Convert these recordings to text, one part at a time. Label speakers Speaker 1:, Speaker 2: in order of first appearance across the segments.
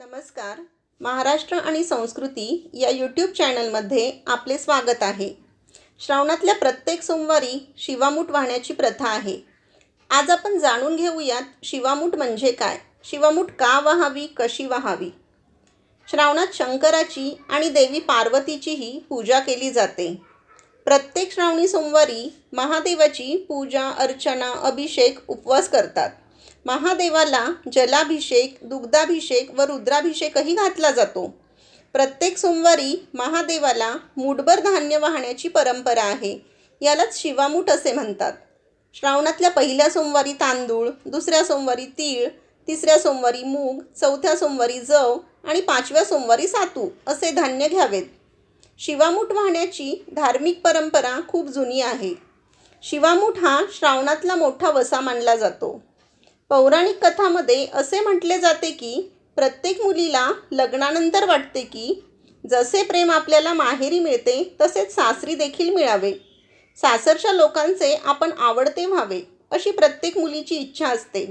Speaker 1: नमस्कार. महाराष्ट्र आणि संस्कृती या यूट्यूब चॅनलमध्ये आपले स्वागत आहे. श्रावणातल्या प्रत्येक सोमवारी शिवामूठ वाहण्याची प्रथा आहे. आज आपण जाणून घेऊयात शिवामूठ म्हणजे काय? शिवामूठ का वाहावी? कशी वाहावी? श्रावणात शंकराची आणि देवी पार्वतीचीही पूजा केली जाते. प्रत्येक श्रावणी सोमवारी महादेवाची पूजा अर्चना अभिषेक उपवास करतात. महादेवाला जलाभिषेक दुग्धाभिषेक व रुद्राभिषेकही घातला जातो. प्रत्येक सोमवारी महादेवाला मूठभर धान्य वाहण्याची परंपरा आहे. यालाच शिवामूठ असे म्हणतात. श्रावणातल्या पहिल्या सोमवारी तांदूळ दुसऱ्या सोमवारी तीळ तिसऱ्या सोमवारी मूग चौथ्या सोमवारी जव आणि पाचव्या सोमवारी सातू असे धान्य घ्यावेत. शिवामूठ वाहण्याची धार्मिक परंपरा खूप जुनी आहे. शिवामूठ हा श्रावणातला मोठा वसा मानला जातो. पौराणिक कथामध्ये असे म्हटले जाते की प्रत्येक मुलीला लग्नानंतर वाटते की जसे प्रेम आपल्याला माहेरी मिळते तसेच सासरी देखील मिळावे. सासरच्या लोकांचे आपण आवडते व्हावे अशी प्रत्येक मुलीची इच्छा असते.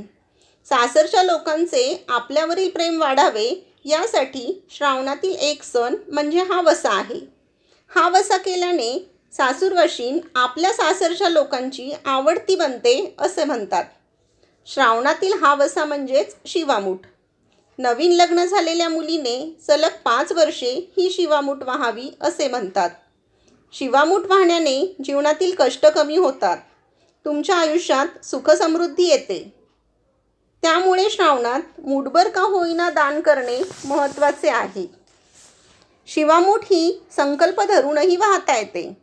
Speaker 1: सासरच्या लोकांचे आपल्यावरील प्रेम वाढावे यासाठी श्रावणातील एक सण म्हणजे हा वसा आहे. हा वसा केल्याने सासूरवाशीन आपल्या सासरच्या लोकांची आवडती बनते असे म्हणतात. श्रावणातील हा वसा म्हणजेच शिवामूठ. नवीन लग्न झालेल्या मुलीने सलग पाच वर्षे ही शिवामूठ वाहावी असे म्हणतात. शिवामूठ वाहण्याने जीवनातील कष्ट कमी होतात. तुमच्या आयुष्यात सुखसमृद्धी येते. त्यामुळे श्रावणात मूठभर का होईना दान करणे महत्त्वाचे आहे. शिवामूठ ही संकल्प धरूनही वाहता येते.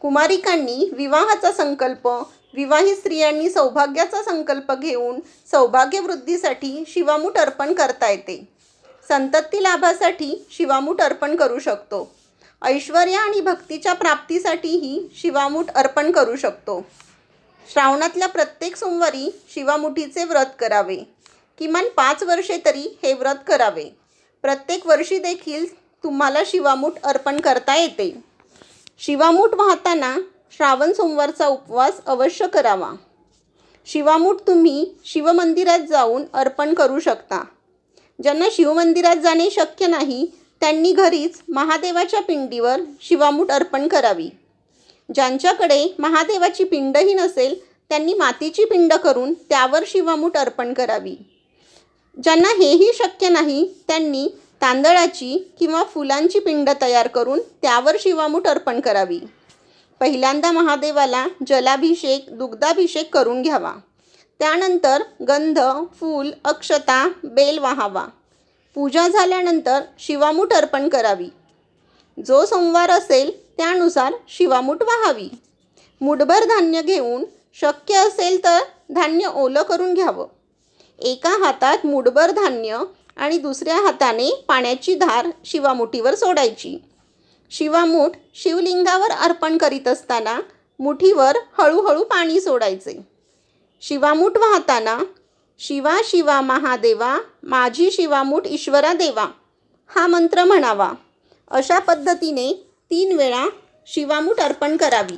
Speaker 1: कुमारिकांनी विवाहाचा संकल्प विवाहित स्त्रियांनी सौभाग्याचा संकल्प घेऊन सौभाग्यवृद्धीसाठी शिवामूठ अर्पण करता येते. संतती लाभासाठी शिवामूठ अर्पण करू शकतो. ऐश्वर्य आणि भक्तीच्या प्राप्तीसाठीही शिवामूठ अर्पण करू शकतो. श्रावणातल्या प्रत्येक सोमवारी शिवामुठीचे व्रत करावे. किमान पाच वर्षे तरी हे व्रत करावे. प्रत्येक वर्षी देखील तुम्हाला शिवामूठ अर्पण करता येते. शिवामूठ वाहताना श्रावण सोमवारचा उपवास अवश्य करावा. शिवामूठ तुम्ही शिवमंदिरात जाऊन अर्पण करू शकता. ज्यांना शिवमंदिरात जाणे शक्य नाही त्यांनी घरीच महादेवाच्या पिंडीवर शिवामूठ अर्पण करावी. ज्यांच्याकडे महादेवाची पिंडही नसेल त्यांनी मातीची पिंड करून त्यावर शिवामूठ अर्पण करावी. ज्यांना हेही शक्य नाही त्यांनी तांदळाची किंवा फुलांची पिंड तयार करून त्यावर शिवामूठ अर्पण करावी. पहिल्यांदा महादेवाला जलाभिषेक दुग्धाभिषेक करून घ्यावा. त्यानंतर गंध फूल अक्षता बेल वाहावा. पूजा झाल्यानंतर शिवामूठ अर्पण करावी. जो सोमवार असेल त्यानुसार शिवामूठ वाहावी. मुठभर धान्य घेऊन शक्य असेल तर धान्य ओलं करून घ्यावं. एका हातात मुठभर धान्य आणि दुसऱ्या हाताने पाण्याची धार शिवामुठीवर सोडायची. शिवामूठ शिवलिंगावर अर्पण करीत असताना मुठीवर हळूहळू पाणी सोडायचे. शिवामूठ वाहताना शिवा शिवा महादेवा माझी शिवामूठ ईश्वरा देवा हा मंत्र म्हणावा अशा पद्धतीने तीन वेळा शिवामूठ अर्पण करावी.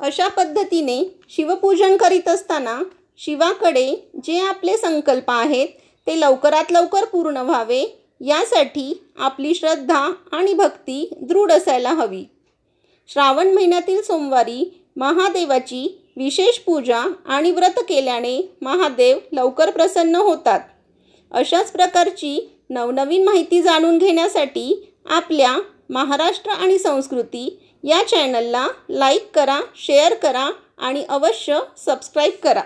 Speaker 1: अशा पद्धतीने शिवपूजन करीत असताना शिवाकडे जे आपले संकल्प आहेत ते लवकरात लवकर पूर्ण व्हावे यासाठी आपली श्रद्धा आणि भक्ती दृढ असायला हवी. श्रावण महिन्यातील सोमवारी महादेवाची विशेष पूजा आणि व्रत केल्याने महादेव लवकर प्रसन्न होतात. अशाच प्रकारची नवनवीन माहिती जाणून घेण्यासाठी आपल्या महाराष्ट्र आणि संस्कृती या चॅनलला लाईक करा शेअर करा आणि अवश्य सबस्क्राईब करा.